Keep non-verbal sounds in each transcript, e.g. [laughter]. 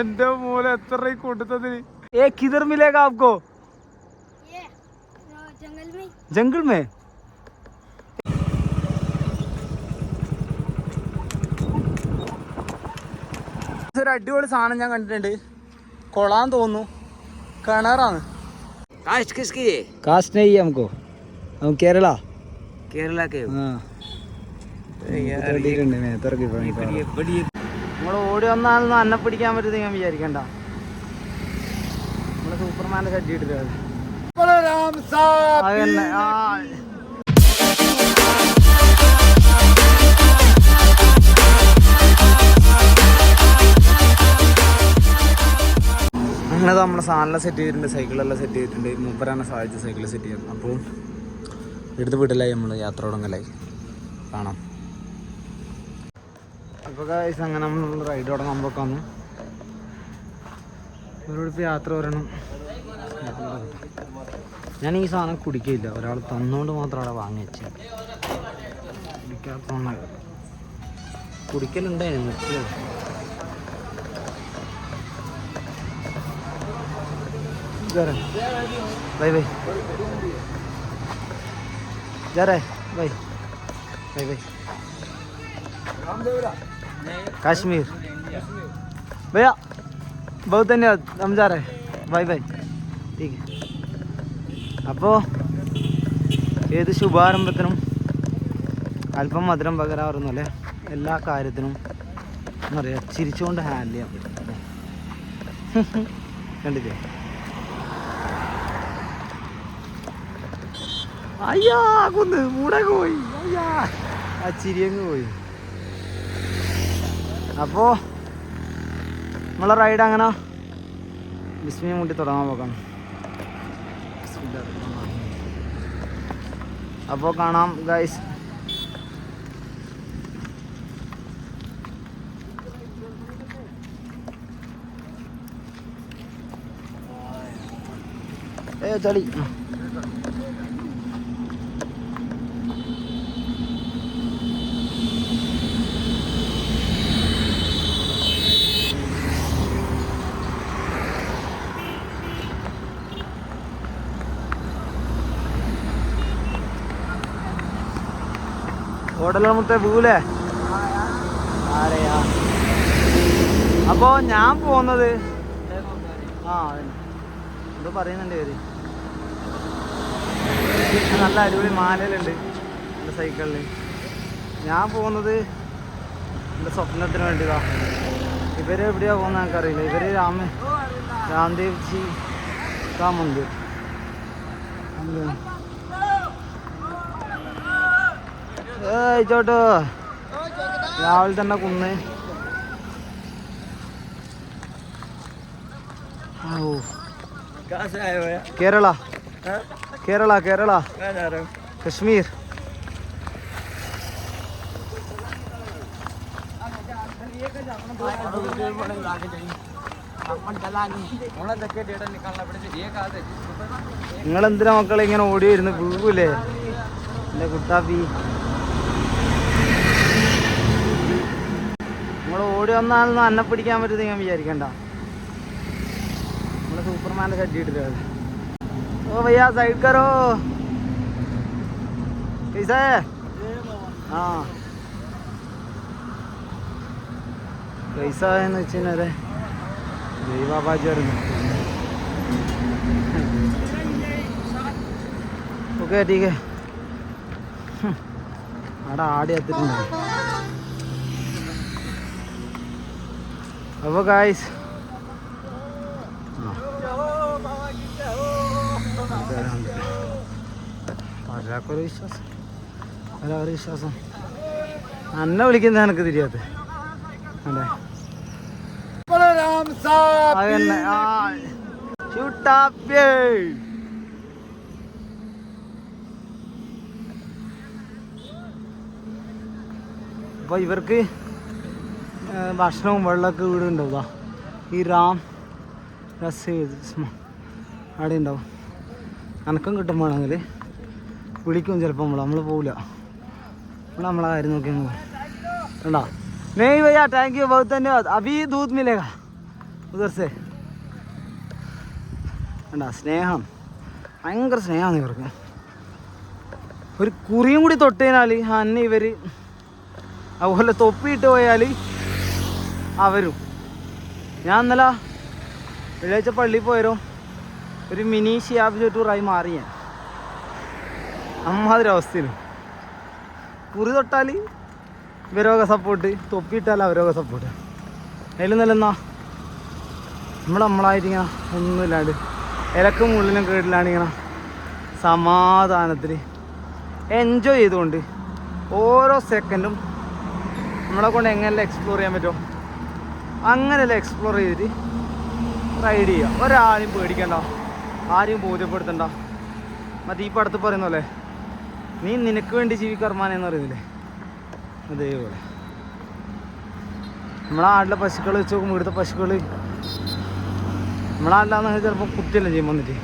എന്റെ മൂല എത്ര കൂട്ടത്തതിന് ഏ കിതർ മിലേഗ ആപ്കോ ജംഗിൾ മേ. ഒരു അടിപൊളി സാധനം ഞാൻ കണ്ടിട്ടുണ്ട്. കൊളാൻ തോന്നുന്നു. കിണറാണ്. കാസ്റ്റ് നെയ്യ് നമുക്കോ? കേരള? കേരള ഓടി വന്നാലൊന്നും അന്നെ പിടിക്കാൻ പറ്റുന്നത് ഞാൻ വിചാരിക്കണ്ട. നമ്മൾ സൂപ്പർമാന്റെ ഷഡ്ഡി ഇട്ടിട്ട് അതന്നെ ആ. അങ്ങനെ നമ്മൾ സാധനം സെറ്റ് ചെയ്തിട്ടുണ്ട് സൈക്കിളെല്ലാം സെറ്റ് ചെയ്തിട്ടുണ്ട്. മൂപ്പരാണ് സഹായിച്ച സൈക്കിൾ സെറ്റ് ചെയ്യാൻ അപ്പോൾ എടുത്ത് വിടലായി നമ്മൾ യാത്ര തുടങ്ങലായി. കാണാം. അപ്പൊ കാശ് അങ്ങനെ നമ്മൾ റൈഡ് തുടങ്ങാൻ പോക്കാന്ന് ഇവരോടിപ്പോൾ യാത്ര വരണം ഞാൻ ഈ സാധനം കുടിക്കില്ല ഒരാൾ തന്നുകൊണ്ട് മാത്രമാണ് വാങ്ങിച്ചത് കുടിക്കാത്തതുകൊണ്ട് കുടിക്കലുണ്ടായിരുന്നു Jare. Bye bye. Jare, bye. Kashmir भैया बहुत धन्यवाद हम जा रहे हैं बाय बाय ठीक है അപ്പോൾ ഏത് ശുഭാരംഭത്തിനും അല്പം മധുരം പകരാറുന്നു അല്ലേ എല്ലാ കാര്യത്തിനും എന്താ പറയുക ചിരിച്ചുകൊണ്ട് ഹാൻഡിൽ ചെയ്യാൻ പറ്റും കണ്ടില്ലേ അയ്യാ കുന്ന് മൂടൊക്കെ പോയി അയ്യാ ആ ചിരിയങ്ങ് പോയി അപ്പോൾ നമ്മളെ റൈഡ് അങ്ങനെ ബിസ്മിയെ മുട്ടി തുടങ്ങാൻ പോകാം അപ്പോൾ കാണാം ഗൈസ് ഏ ചളി. ആ ഓടലമുത്തെ പൂലേ ആരെയാ? അപ്പോ ഞാൻ പോന്നത്? ആ എന്തോ പറയുന്നുണ്ട് പേര് നല്ല അടിപൊളി മാലയിലുണ്ട് എന്റെ സൈക്കിളിൽ ഞാൻ പോകുന്നത് എന്റെ സ്വപ്നത്തിന് വേണ്ടിയതാ. ഇവർ എവിടെയാ പോകുന്നത് എനിക്കറിയില്ല. ഇവർ രാമ രാംദേവ് ജി കാ മന്ദിർ അയച്ചോട്ടോ രാവിലെ തന്നെ കുന്ന്. കേരള. കേരള കേരള. കശ്മീർ. നിങ്ങളെന്തിനാ മക്കളെ ഇങ്ങനെ ഓടി വരുന്നു പോകൂലേ എന്റെ കുട്ടാപ്പി. വന്നാലൊന്നും അന്നെ പിടിക്കാൻ പറ്റുമെന്ന് ഞാൻ വിചാരിക്കണ്ട. നമ്മൾ സൂപ്പർമാന്റെ ചട്ടിയിട്ടില്ല ഓ വയ്യ സൈഡ് കറോ പൈസേ? ആ. പൈസ എന്ന് വെച്ച് കഴിഞ്ഞാൽ ജയ്ബാബാജി വരുന്നു ഓക്കെ ടീക്ക്. അവിടെ ആടി എത്തിട്ടുണ്ടോ അപ്പോൾ ഗായ്സ് ഒരാൾക്കൊരു വിശ്വാസം. ഒരാളൊരു വിശ്വാസം. അന്നെ വിളിക്കുന്ന എനിക്ക് തിരിയാത്ത. അല്ലേ അതന്നെ. ആ. ചുട്ടാപ്പേ അപ്പോൾ ഇവർക്ക് ഭക്ഷണവും വെള്ളമൊക്കെ ഇവിടെ ഉണ്ടാവുക ഈ റാം രസീത് അവിടെ ഉണ്ടാവും അനക്കം കിട്ടുമ്പോഴാണെങ്കിൽ വിളിക്കും ചിലപ്പോൾ നമ്മൾ നമ്മൾ പോവില്ല നമ്മൾ നമ്മളെ കാര്യം നോക്കി അങ്ങ് പോകും കണ്ടോ नहीं भैया थैंक यू बहुत धन्यवाद अभी दूध मिलेगा ഉദർസേ വേണ്ട സ്നേഹം ഭയങ്കര സ്നേഹമാണ് ഇവർക്ക് ഒരു കുറിയും കൂടി തൊട്ട് കഴിഞ്ഞാൽ അന്നെ ഇവർ അതുപോലെ തൊപ്പിയിട്ട് പോയാൽ അവരും ഞാൻ ഇന്നലെ വെള്ളിയാഴ്ച പള്ളിയിൽ പോയരോ ഒരു മിനി ഷിയാബ് ടൂറായി മാറി ഞാൻ. അമ്മാതിരി അവസ്ഥയിൽ കുറി തൊട്ടാൽ ഇവരൊക്കെ സപ്പോർട്ട് തൊപ്പിയിട്ടാൽ അവരൊക്കെ സപ്പോർട്ട് അതിൽ നല്ലെന്നാ നമ്മൾ നമ്മളായിട്ടിങ്ങനെ ഒന്നുമില്ലാണ്ട് ഇലക്കും ഉള്ളിലും കേട്ടില്ലാണ്ട് ഇങ്ങനെ സമാധാനത്തിൽ എൻജോയ് ചെയ്തുകൊണ്ട് ഓരോ സെക്കൻഡും നമ്മളെ കൊണ്ട് എങ്ങനെ എക്സ്പ്ലോർ ചെയ്യാൻ പറ്റുമോ അങ്ങനെയല്ല എക്സ്പ്ലോർ ചെയ്തിട്ട് റൈഡ് ചെയ്യുക. ഒരാളെയും പേടിക്കണ്ട. ആരും ബോധ്യപ്പെടുത്തണ്ട. മറ്റേ ഈ പടത്ത് പറയുന്ന പോലെ നീ നിനക്ക് വേണ്ടി ജീവിക്കർമാനെന്ന് പറയുന്നില്ലേ? അതേപോലെ. നമ്മളെ ആടിലെ പശുക്കൾ വെച്ച് നോക്കുമ്പോൾ ഇവിടുത്തെ പശുക്കൾ നമ്മളെ നാട്ടിലാന്ന് ചിലപ്പോൾ കുത്തിയല്ല ചെയ്യും വന്നിട്ട്.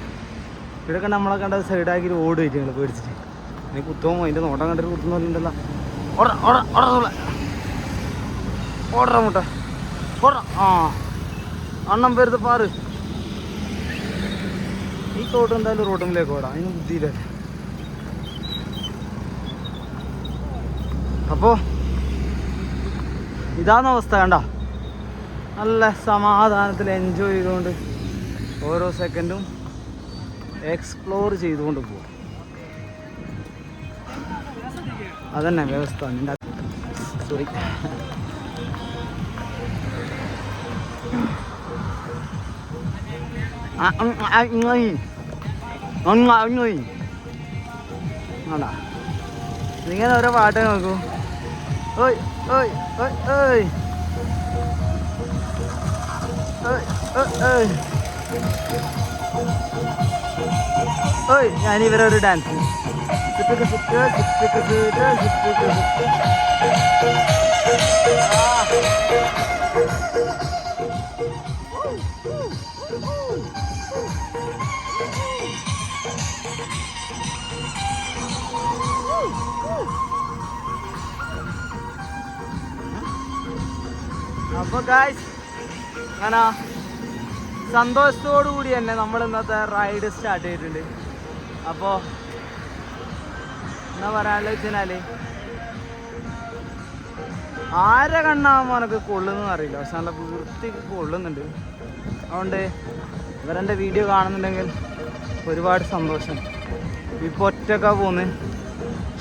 ഇവിടെ കണ്ട് നമ്മളെ കണ്ട സൈഡാക്കി ഓട് വെച്ച് ഞങ്ങൾ പേടിച്ചിട്ട്. നീ കുത്തവും? അതിന്റെ നോട്ടം കണ്ടിട്ട് കുത്തുന്നല്ലോ ഓട ഓട ഓട ഓടാ മുട്ട. അണ്ണം വരുത് പാറ്. ഈ തോട്ട് എന്തായാലും റോഡുമിലേക്ക് ഓടാം. അതിന് ബുദ്ധിയില്ല. അപ്പോൾ ഇതാണ് അവസ്ഥ കണ്ട. നല്ല സമാധാനത്തിൽ എൻജോയ് ചെയ്തുകൊണ്ട് ഓരോ സെക്കൻഡും എക്സ്പ്ലോർ ചെയ്തുകൊണ്ട് പോകും അതന്നെ വ്യവസ്ഥ. à ông anh ơi ông ngồi ông ơi അല്ല ഇങ്ങനെ ഓരോ പാട്ട് നോക്കൂ ഓയ് ഓയ് ഓയ് ഓയ് ഓയ് ഞാൻ ഇവരൊരു ഡാൻസ് ആ അപ്പോൾ ഗായ്സ് അങ്ങനെ സന്തോഷത്തോടു കൂടി തന്നെ നമ്മൾ ഇന്നത്തെ റൈഡ് സ്റ്റാർട്ട് ചെയ്തിട്ടുണ്ട്. അപ്പോ എന്നാ പറയാനുള്ള വെച്ചാൽ ആരെ കണ്ണാകുമ്പോൾ എനിക്ക് കൊള്ളുന്നതെന്ന് അറിയില്ല. പക്ഷെ നല്ല വൃത്തിക്ക് കൊള്ളുന്നുണ്ട്. അതുകൊണ്ട് ഇവരെന്റെ വീഡിയോ കാണുന്നുണ്ടെങ്കിൽ ഒരുപാട് സന്തോഷം. ഇപ്പോൾ ഒറ്റക്കാ പോകുന്നത്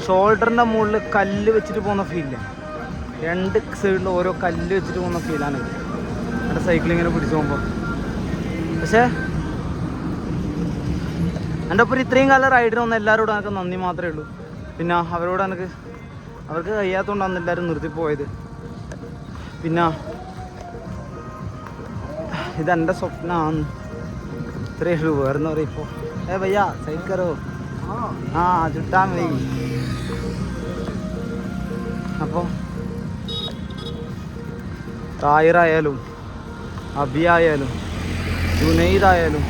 ഷോൾഡറിന്റെ മുകളിൽ കല്ല് വെച്ചിട്ട് പോകുന്ന ഫീലില്ല രണ്ട് സൈഡിൽ ഓരോ കല്ല് വെച്ചിട്ട് പോകുന്ന ഫീലാണ് എന്റെ സൈക്കിൾ ഇങ്ങനെ പിടിച്ചു പോകുമ്പോൾ പക്ഷേ എന്റെ ഒപ്പം ഇത്രയും കാലം റൈഡിന് വന്ന എല്ലാവരോടും എനിക്ക് നന്ദി മാത്രമേ ഉള്ളൂ. പിന്നെ അവരോട് എനിക്ക് അവർക്ക് കഴിയാത്തതുകൊണ്ടാണ് എല്ലാവരും നിർത്തിപ്പോയത് പിന്നെ ഇതെന്റെ സ്വപ്നമാണ് ഇത്രയേ ഉള്ളൂ. വേറെന്ന് പറയും ഇപ്പോൾ ഏ ഭയ്യ സൈക്കറോ ആ ചുട്ടാൻ മതി. താഹിറായാലും ജുനൈദ് ആയാലും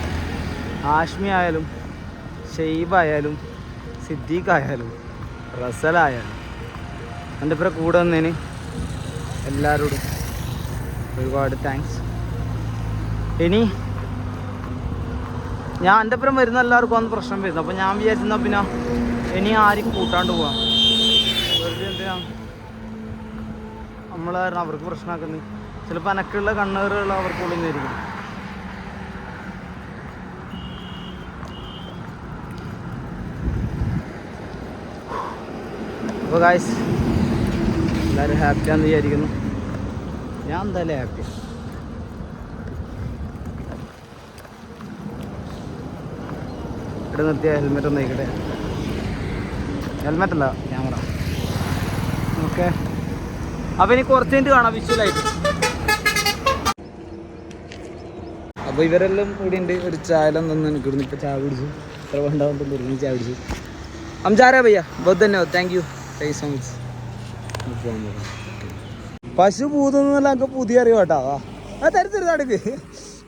ആഷ്മി ആയാലും ഷെയ്ബ് ആയാലും സിദ്ദീഖ് ആയാലും റസലായാലും. എന്റെ ഇപ്പം കൂടെ വന്നതിന് എല്ലാവരോടും ഒരുപാട് താങ്ക്സ് ഇനി ഞാൻ എന്റെ ഒപ്പം വരുന്ന എല്ലാവർക്കും അന്ന് പ്രശ്നം വരുന്നു. അപ്പോൾ ഞാൻ വിചാരിച്ചിരുന്ന പിന്നെ ഇനി ആരും കൂട്ടാണ്ട് പോവാം. വെറുതെ എന്തിനാ? നമ്മൾ കാരണം അവർക്ക് പ്രശ്നമാക്കുന്നത്. ചിലപ്പോൾ അനക്കുള്ള കണ്ണുകളുള്ള അവർക്ക് ഒളിഞ്ഞായിരിക്കും അപ്പോൾ ഗായ്സ് എല്ലാവരും ഹാപ്പിയാന്ന് വിചാരിക്കുന്നു. ഞാൻ എന്തായാലും ഹാപ്പി ഇവിടെ നിർത്തിയ ഹെൽമെറ്റ് ഒന്ന് നയിക്കട്ടെ ഹെൽമെറ്റ് അല്ല ക്യാമറ ഓക്കെ അപ്പോൾ ഇനി കുറച്ച് മിനിറ്റ് കാണാം വിഷ്വലായിട്ട് അപ്പോൾ ഇവരെല്ലാം കൂടി ഉണ്ട്. ഒരു ചായ തന്നു എനിക്ക് ഇവിടുന്ന് ഇപ്പോൾ ചായ കുടിച്ചു. ഇത്ര തുടങ്ങി ചായ കുടിച്ചു. അംജാരാ ഭയ്യ ബഹുത് തന്നെ thank you thank you so much പശു പൂതെന്നല്ല എനിക്ക് പുതിയ അറിയാം കേട്ടോ. ആ തരും തരും അടുക്ക്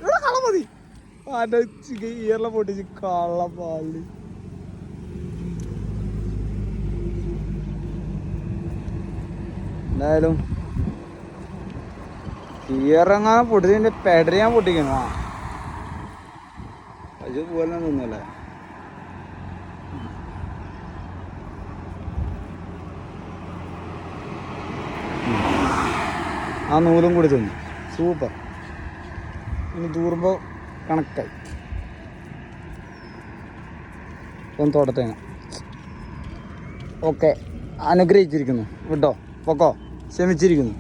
ഇവിടെ കള മതി. ഇയറിലെ പൊട്ടിച്ച് കള്ള പാൽ. എന്തായാലും ഇയറെങ്ങാനും പൊട്ടിച്ച് പെടരി ഞാൻ പൊട്ടിക്കണം. അത് പോലെ തോന്നല്ലേ ആ നൂലും കൂടി തിന്നു. സൂപ്പർ. ഇനി തൂറുമ്പോൾ കണക്കായി. ഒന്ന് തോട്ടത്തേങ്ങ ഓക്കെ. അനുഗ്രഹിച്ചിരിക്കുന്നു. വിട്ടോ? പൊക്കോ? ക്ഷമിച്ചിരിക്കുന്നു.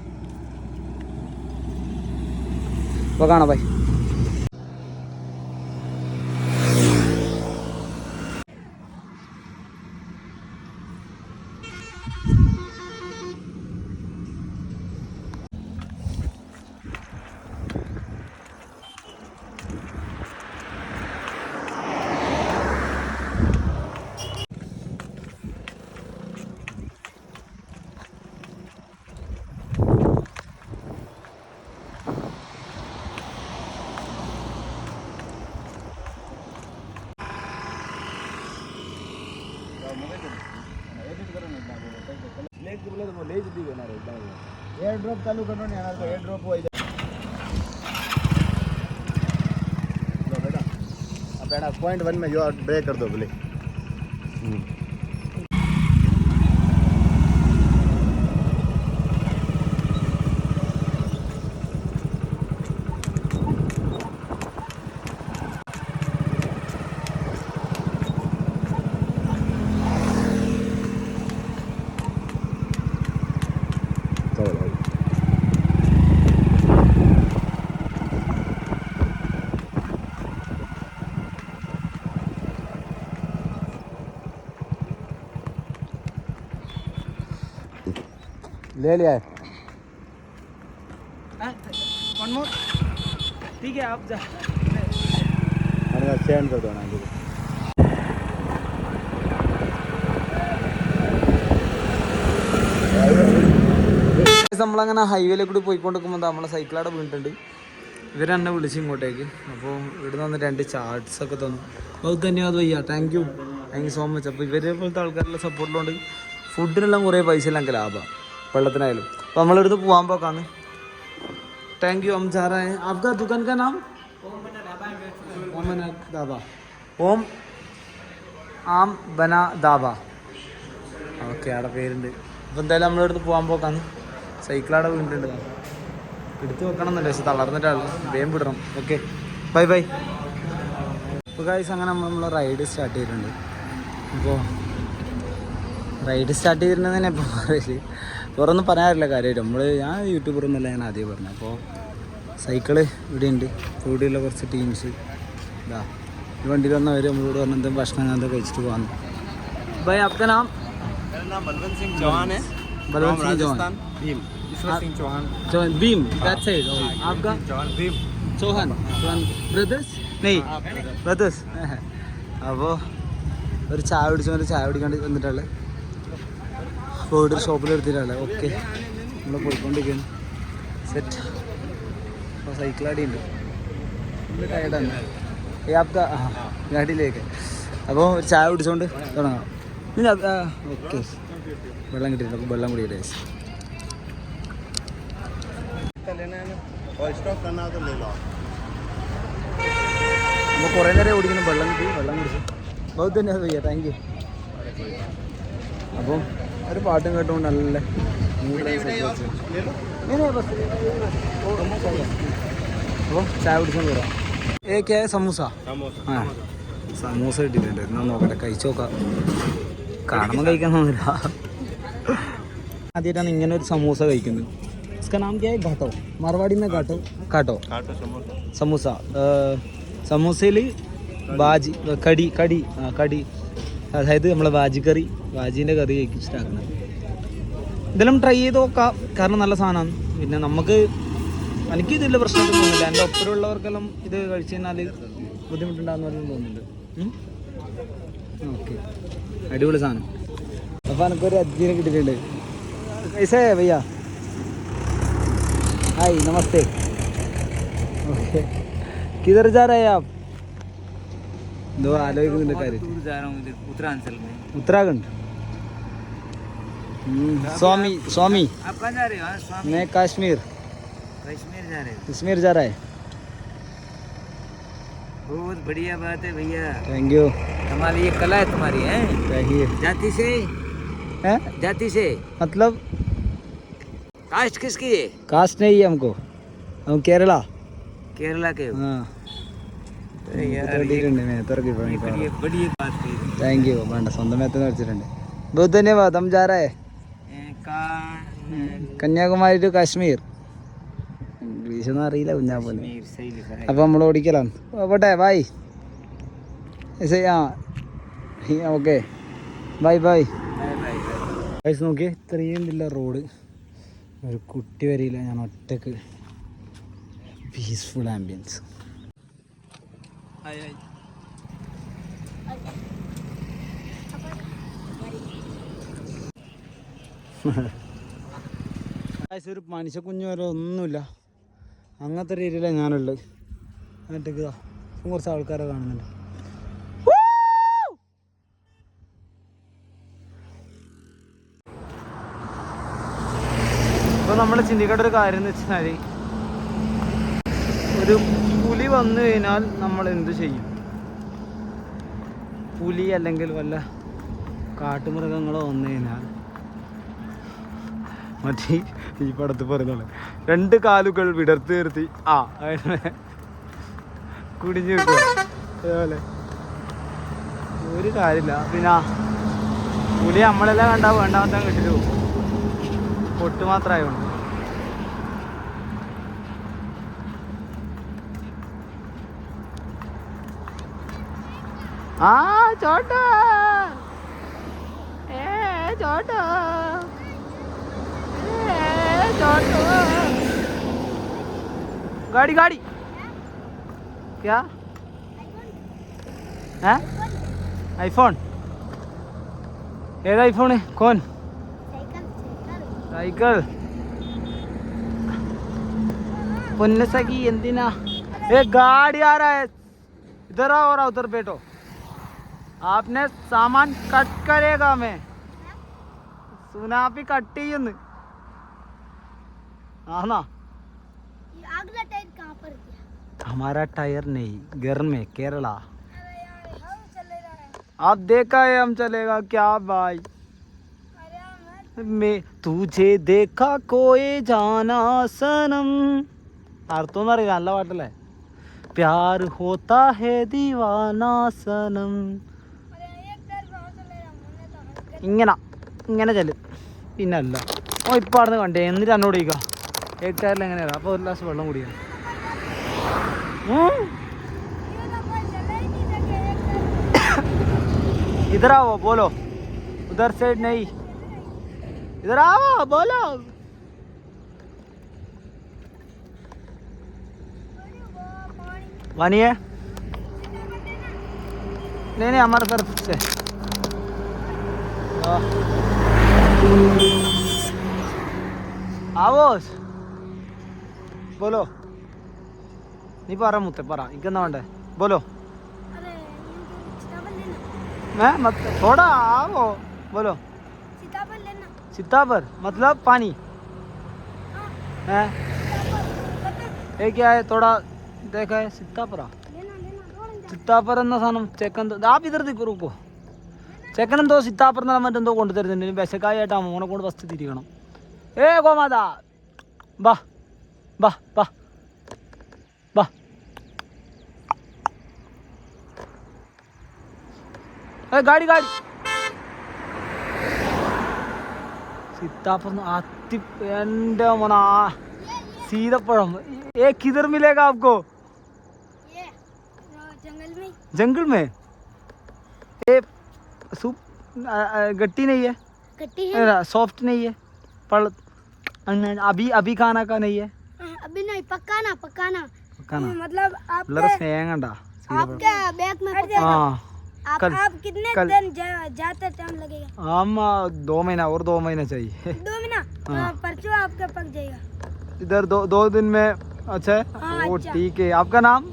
അപ്പോൾ കാണാം ബൈ. એર ચાલુ કરો ને એના તો એર હોય જાય બેટા પોઈન્ટ વન મેં જો બ્રેક કર દો ભલે. ले लिया है वन मोर ठीक है आप जा मैंने सेंड कर दो ना നമ്മളങ്ങനെ ഹൈവേയിൽ കൂടി പോയിക്കൊണ്ടിരിക്കുമ്പോൾ നമ്മളെ സൈക്കിളവിടെ വീണിട്ടുണ്ട് ഇവരെന്നെ വിളിച്ച് ഇങ്ങോട്ടേക്ക് അപ്പോൾ ഇവിടെ നിന്ന് രണ്ട് ചാർട്ട്സ് ഒക്കെ തന്നു ബഹുത് ധന്യവാദ് വയ്യ thank you thank you so much അപ്പോൾ ഇവരെ പോലത്തെ ആൾക്കാരുടെ സപ്പോർട്ടിലുണ്ട് ഫുഡിനെല്ലാം കുറേ പൈസ എല്ലാം എനിക്ക് ലാഭം വെള്ളത്തിനായാലും. അപ്പോൾ നമ്മളെടുത്ത് പോവാൻ പോക്കാന്ന്. താങ്ക് യു അംജാറ ആപ്കാ ദുക്കാൻ കാ നാം? ഓമന ഓം ആം ബന ദാബ. ഓക്കെ അവിടെ പേരുണ്ട്. അപ്പോൾ എന്തായാലും നമ്മളെടുത്ത് പോവാൻ പോക്കാന്ന്. സൈക്കിളവിടെ വീണ്ടുണ്ട് എടുത്തു വെക്കണം എന്നല്ലേ പക്ഷെ തളർന്നിട്ടാണ്. വേഗം വിടണം. Okay bye bye. അപ്പോൾ കാഴ്ച അങ്ങനെ നമ്മൾ നമ്മളെ റൈഡ് സ്റ്റാർട്ട് ചെയ്തിട്ടുണ്ട്. അപ്പോൾ റൈഡ് സ്റ്റാർട്ട് ചെയ്തിട്ടുണ്ടെന്ന് തന്നെ ഇപ്പോൾ പറയൽ. വേറൊന്നും പറയാറില്ല കാര്യമായിട്ട് നമ്മൾ ഞാൻ യൂട്യൂബർ എന്നല്ല ഞാൻ ആദ്യം പറഞ്ഞു അപ്പോൾ സൈക്കിള് ഇവിടെ ഉണ്ട് ഇവിടെയുള്ള കുറച്ച് ടീംസ് ഇതാ ഈ വണ്ടിയിൽ വന്നവർ നമ്മളോട് പറഞ്ഞു എന്തെങ്കിലും ഭക്ഷണം അങ്ങനത്തെ കഴിച്ചിട്ട് പോകാൻ ബൈ आपका नाम मेरा नाम बलवंत सिंह चौहान है बलवंत सिंह चौहान भीम ईश्वर सिंह चौहान चौहान भीम दैट साइड आपका चौहान भीम चौहान चौहान ബ്രദേഴ്സ് നെയ് ബ്രദേഴ്സ് [laughs] അപ്പോൾ ഒരു ചായ കുടിച്ചു ഒരു ചായ കുടിക്കാണ്ട് വന്നിട്ടുള്ളത് കോവിഡ് ഷോപ്പിലെടുത്തിട്ടാണ് ഓക്കെ നമ്മൾ പോയിക്കൊണ്ടിരിക്കുന്നു. സെറ്റ് അപ്പോൾ സൈക്കിളാടി ഉണ്ട് ടയർഡാണ് ഗാഡിയിലേക്ക് അപ്പോൾ ഒരു ചായ കുടിച്ചുകൊണ്ട് തുടങ്ങാം. പിന്നെ ഓക്കെ വെള്ളം കിട്ടിയിട്ടുണ്ട്. അപ്പോൾ വെള്ളം കൂടി കിട്ടിയ അപ്പോൾ കുറേ നേരം ഓടിക്കുന്നു. വെള്ളം കിട്ടി. വെള്ളം കുടിച്ചു. അപ്പോൾ തന്നെ അത് ചെയ്യാം? താങ്ക് യു അപ്പോൾ ഒരു പാട്ടും കേട്ടുകൊണ്ട് നല്ല മൂഡിലായി set വെച്ച്. ഇങ്ങനെ ബസ്. ഓ, ശരിയാ. അപ്പോൾ ചായ കുടിച്ചുകൊണ്ട് വരാം ഏക്കെ സമൂസ समोसा ആ സമൂസ കിട്ടിയിട്ടുണ്ട് എന്നാ നോക്കട്ടെ കഴിച്ചു നോക്കാം കാണുമ്പോൾ കഴിക്കാൻ തോന്നില്ല ആദ്യമായിട്ടാണ് ഇങ്ങനെ ഒരു സമൂസ കഴിക്കുന്നത് इसका नाम क्या है घाटो मारवाड़ी में घाटो घाटो काटो समोसा സമൂസ സമൂസയിൽ ബാജി കടി കടി ആ കടി അതായത് നമ്മളെ വാജി കറി വാജീന്റെ കറി കഴിച്ചിട്ടാക്കണം ഇതെല്ലാം ട്രൈ ചെയ്ത് നോക്കാം. കാരണം നല്ല സാധനമാണ്. പിന്നെ നമുക്ക് എനിക്ക് ഇതിൽ പ്രശ്നമൊന്നും തോന്നുന്നില്ല. എന്റെ ഒപ്പരമുള്ളവർക്കെല്ലാം ഇത് കഴിച്ചു കഴിഞ്ഞാൽ ബുദ്ധിമുട്ടുണ്ടാകുന്ന തോന്നുന്നുണ്ട്. ഓക്കെ. അടിപൊളി സാധനം. അപ്പോൾ എനിക്കൊരു അതിജീനെ കിട്ടിയിട്ടുണ്ട്. പൈസേ വയ്യ. ഹായ് നമസ്തേ. ഓക്കെ. കിതർ दो आलो एक मिनट कर दूर जा रहा हूँ उत्तरांचल में उत्तराखंड? हम्म, स्वामी स्वामी। आप कहाँ जा रहे हो? हाँ, मैं कश्मीर। कश्मीर जा रहे हो? कश्मीर जा रहा है। बहुत बढ़िया बात है भैया। थैंक यू हमारी ये कला है तुम्हारी है? जाति से? है? जाति से? मतलब? कास्ट किसकी है? कास्ट नहीं है हमको। हम केरला। केरला के हाँ। കന്യാകുമാരി ടു കാശ്മീർ. ഇംഗ്ലീഷ് ഒന്നും അറിയില്ല കുഞ്ഞാ പോലെ. അപ്പൊ നമ്മൾ ഓടിക്കലാണ് പോട്ടെ ബായ് ഓക്കെ ബായ് ബായ് വയസ്സ് നോക്കി ഇത്രയും ഇല്ല റോഡ്. ഒരു കുട്ടി വരിയില്ല ഞാൻ ഒറ്റയ്ക്ക്. പീസ്ഫുൾ ആംബിയൻസ് ഒരു മനുഷ്യ കുഞ്ഞു വരെ ഒന്നുമില്ല. അങ്ങനത്തെ രീതിയിലാണ് ഞാനുള്ളത്. എന്നിട്ട് ഇതാ കുറച്ച് ആൾക്കാരെ കാണുന്നുണ്ട്. ഇപ്പൊ നമ്മൾ ചിന്തിക്കേണ്ട ഒരു കാര്യം എന്ന് വെച്ചാൽ ഒരു പുലി വന്നു കഴിഞ്ഞാൽ നമ്മൾ എന്ത് ചെയ്യും? പുലി അല്ലെങ്കിൽ വല്ല കാട്ടുമൃഗങ്ങളോ വന്നു കഴിഞ്ഞാൽ മറ്റേ ഈ പടത്ത് പറഞ്ഞോളെ. രണ്ട് കാലുകൾ വിടർത്തി നിർത്തി. ആ കുടിഞ്ഞു നിൽക്കുക അതേപോലെ. ഒരു കാര്യമില്ല. പിന്നെ പുലി നമ്മളെല്ലാം കണ്ടാൽ വേണ്ടാമത്താൻ കിട്ടിട്ട് പോകും. പൊട്ട് ആ ചോട്ട ഏ ചോട്ട ഏ ചോട്ട गाड़ी गाड़ी क्या है आईफोन ഏത് ഐഫോണ് കോൻ साइकिल साइकिल സൈക്കിൾ പൊന്നസഖി എന്തിനാ ए गाड़ी आ रहा है इधर आओ और उधर बैठो आपने सामान कट करेगा मैं സുനാപ്പി കട്ട് ചെയ്യുന്നു ആന്നാ ये अगला टायर कहाँ पर गया हमारा टायर नहीं घर में केरला अरे यार हम चले रहे हैं आप देखा है हम चलेगा क्या भाई अरे यार मैं मैं तुझे देखा कोई जाना सनम അർത്ഥം അറിയില്ല നല്ല പാട്ടല്ലേ പ്യാർ ഹോത്താ ഹേ ദീവാനാ സനം ഇങ്ങനെ ഇങ്ങനെ ചെല്ലും പിന്നെ അല്ല ഓ ഇപ്പം അവിടെ കണ്ടേ എന്നിട്ട് എന്നോട് ചോദിക്കാം ഏട്ടാരിൽ എങ്ങനെയാണ് അപ്പോൾ ഒരു ഗ്ലാസ് വെള്ളം കുടിക്കാം ഉം. ये तो कोई चले ही नहीं सके एक टायर इधर आओ बोलो उधर साइड नहीं इधर आओ बोलो वो पानी पानी है नहीं नहीं हमारे तरफ से हाँ। ആവോസ് ബോലോ നീ പറ മുത്തെ പറ ഇക്കെന്നാ വേണ്ടേ ബോലോ अरे ये सीताफल लेना मैं मत थोड़ा आओ बोलो सीताफल लेना सीताफल मतलब पानी है ये क्या है थोड़ा देखा है सीतापरा लेना लेना थोड़ा സിത്താപ്പർ എന്ന സാധനം ചെക്കൻ ആ ഇതർ തിക്കുറുക്കോ ചെക്കൻ എന്തോ സിത്താപ്പർ എന്ന മറ്റെന്തോ കൊണ്ടുതരുന്നുണ്ട്. ഇനി വിശക്കായിട്ട് മോനെ കൊണ്ട് ഫസ്റ്റ് തിരിക്കണം ഏ ഗോമാത. ബാ ബാ ബാ ബാ. ഏ ഗാഡി ഗാഡി. സിത്താപ്പുറം അത്തി എന്റെ മോന. സീതപ്പഴം. ഏ കിതിർമിലേക്കാക്കോ ജംഗിൾമേ ആപ്കോ सूप गट्टी नहीं है। गट्टी है? सॉफ्ट नहीं है। पर अभी अभी खाना का नहीं है। अभी नहीं पकाना पकाना। पकाना। हम्म, मतलब आप लरस नहीं आपके बैग में हाँ। आप, कल, आप कितने कल, दिन जा, जाते टाइम लगेगा? हम दो महीना और दो महीना चाहिए। दो महीना? हाँ। परसों आपका पक जाएगा। इधर दो दो दिन में अच्छा हाँ, वो अच्छा। ठीक है। आपका नाम?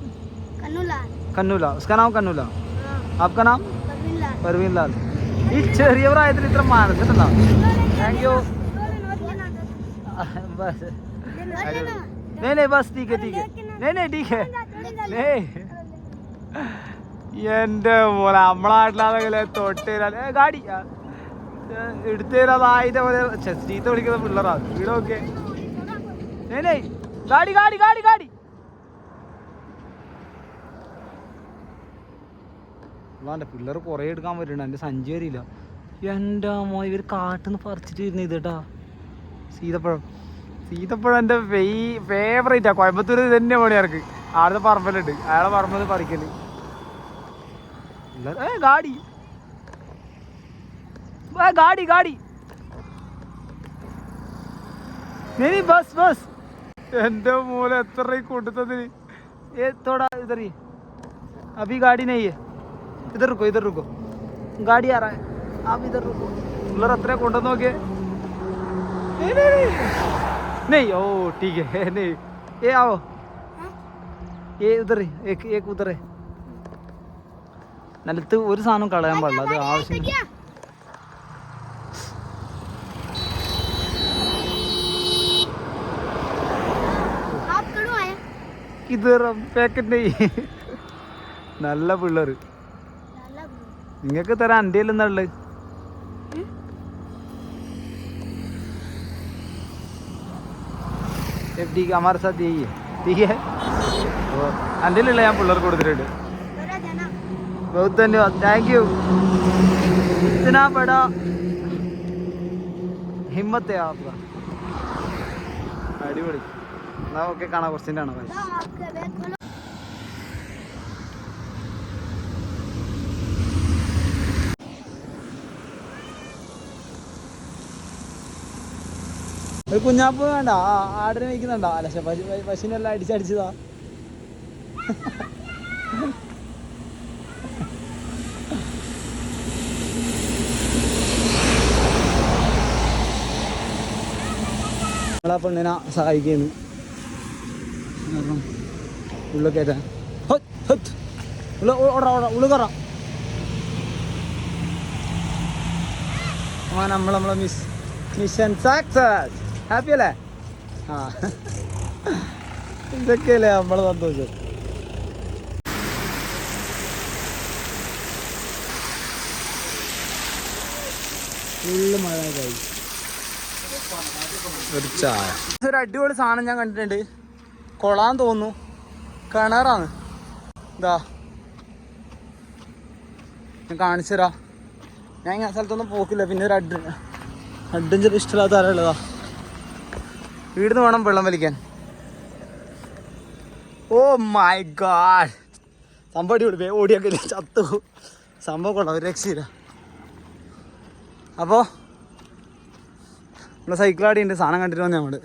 कन्नूला कन्नूला उसका नाम कन्नूला हाँ। आपका नाम? परवीन लाल परवीन लाल ഈ ചെറിയ പ്രായത്തിൽ ഇത്ര മനസ്സിലുണ്ടോ താങ്ക് യു दो दिन और लेना दो दिन। ബസ് और लेना नहीं नहीं बस ठीक है ठीक है नहीं नहीं ठीक है नहीं എന്റെ പോലെ നമ്മളെ നാട്ടിലാണെങ്കിലേ തൊട്ടേരാ ഏ ഗാഡി ആ, ഏ, എടുത്തേരാ അതിന്റെ പോലെ ഛെ, ചീത്ത വിളിക്കുന്ന പിള്ളേരാ വീടൊക്കെ नहीं नहीं गाड़ी गाड़ी അതാണ്ട് പിള്ളേർ കുറേ എടുക്കാൻ പറ്റുന്നുണ്ട് എന്റെ സഞ്ചി അറിയില്ല. എന്റെ അമ്മ ഇവർ കാട്ടിന്ന് പറിച്ചിട്ട് വരുന്നത് ഇതേട്ടാ സീതപ്പഴം. സീതപ്പഴം എന്റെ ഫെയ് ഫേവറേറ്റാണ് കോയമ്പത്തൂർ ഇത് തന്നെ പണിയാർക്ക് ആടുത്തെ പറമ്പലുണ്ട്. അയാളെ പറമ്പത് പറിക്കൽ. ഏ ഗാഡി. ഗാഡി ഗാഡി. നീ ബസ് ബസ്. എന്റെ മൂല എത്ര കൊടുത്തതിന്? ഏതോടാ തോടാ ഇതറിയേ അഭി ഗാഡിനെയ്യേ ഇതർ റുക്കോ ഇതർ റുക്കോ ഗാഡി ആ आप इधर रुको कूलर अतरे कोंडो നോക്കേ नहीं नहीं नहीं नहीं ओ ठीक है नहीं ये आओ ये उधर एक एक उधर है നിലത്ത് ഒരു സാധനം കളയാൻ പാടില്ല അത് ആവശ്യമില്ല ഇത് പാക്കറ്റ് നെയ്യ് നല്ല പിള്ളേർ നിങ്ങൾക്ക് തരാൻ എന്റെ ഇല്ലെന്നുള്ളത് എഫ്ഡി ഞാൻ പിള്ളേർ കൊടുത്തിട്ടുണ്ട്. താങ്ക് യു ഇത്തനാ ബടാ ഹിമ്മത്തെ ആപ്പ അടിപൊളി. എന്നാ ഓക്കെ കാണാം. കുറച്ചിന്റെ ആണ് ഒരു കുഞ്ഞാപ്പ് വേണ്ട. ആ ആടിനെ വയ്ക്കുന്നുണ്ട അല്ല പശുവിനെല്ലാം അടിച്ചടിച്ചതാ. നമ്മളാ പെണ്ണിനെ സഹായിക്കുന്നു. കാരണം ഉള്ളിൽ കയറ്റാൻ. ഉള്ള ഓടാ ഓടാ ഉള്ളു കയറാം ആ നമ്മൾ നമ്മളെ മിസ് മിഷൻ സക്സസ്. ഹാപ്പി അല്ലേ? ആ. ഇതൊക്കെയല്ലേ നമ്മളെ സന്തോഷം. ഫുള്ള് മഴ കഴിച്ചു ഒരു ചായ ഒരു അടിപൊളി സാധനം ഞാൻ കണ്ടിട്ടുണ്ട്. കൊളാൻ തോന്നുന്നു. കിണറാണ്. എന്താ ഞാൻ കാണിച്ചു ഞാൻ ഇങ്ങനെ സ്ഥലത്തൊന്നും പോക്കില്ല. പിന്നെ ഒരു അഡ് അഡ്വഞ്ചർ ഇഷ്ടമില്ലാത്ത ആരുള്ളതാ വീടിന്ന് വേണം വെള്ളം വലിക്കാൻ. Oh my God. സംഭവം അടിപൊളി. ഓടിയൊക്കെ ചത്തു. സംഭവം കൊള്ളാം. ഒരു രക്ഷയില്ല. അപ്പോൾ നമ്മുടെ സൈക്കിൾ ആടിയുണ്ട്. സാധനം കണ്ടിട്ട് വന്നു നമ്മൾ.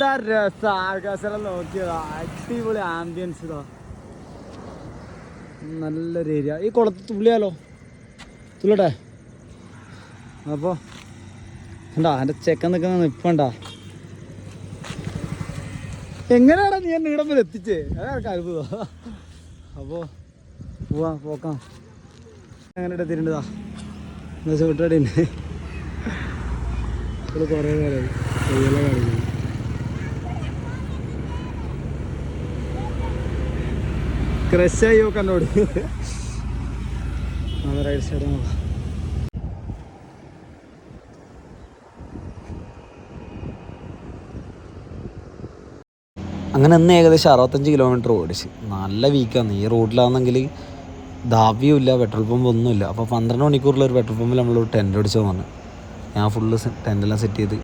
എന്താ രസ? നോക്കിയതാ. അടിപൊളി ആംബിയൻസ് നല്ലൊരു ഏരിയ ഈ കുളത്ത് തുള്ളിയാലോ? തുള്ളട്ടെ? അപ്പോൾ എന്താ എന്റെ ചെക്കൻ നിൽക്കുന്ന നിൽപ്പണ്ട എങ്ങനെയാടാ നീ എന്നെ ഇടം വരെ എത്തിച്ചേ? അതൊക്കെ അത്ഭുതം? പോവാ പോക്കാം. അങ്ങനെ എടുത്തിട്ടുണ്ടാ എന്താ ചോട്ടടി ഉണ്ട് കുറേ കാണിക്കുന്നു ക്രഷായി നോക്കണ്ടോട് റൈറ്റ് സൈഡ് അങ്ങനെ ഇന്ന് ഏകദേശം അറുപത്തഞ്ച് കിലോമീറ്റർ ഓടിച്ച്. നല്ല വീക്കാണ് ഈ റോഡിലാണെങ്കിൽ ദാവ്യവും ഇല്ല പെട്രോൾ പമ്പ് ഒന്നുമില്ല. അപ്പോൾ പന്ത്രണ്ട് മണിക്കൂറിൽ ഒരു പെട്രോൾ പമ്പിൽ നമ്മൾ ടെന്റ് അടിച്ചു പറഞ്ഞു ഞാൻ ഫുള്ള് ടെന്റെല്ലാം സെറ്റ് ചെയ്ത്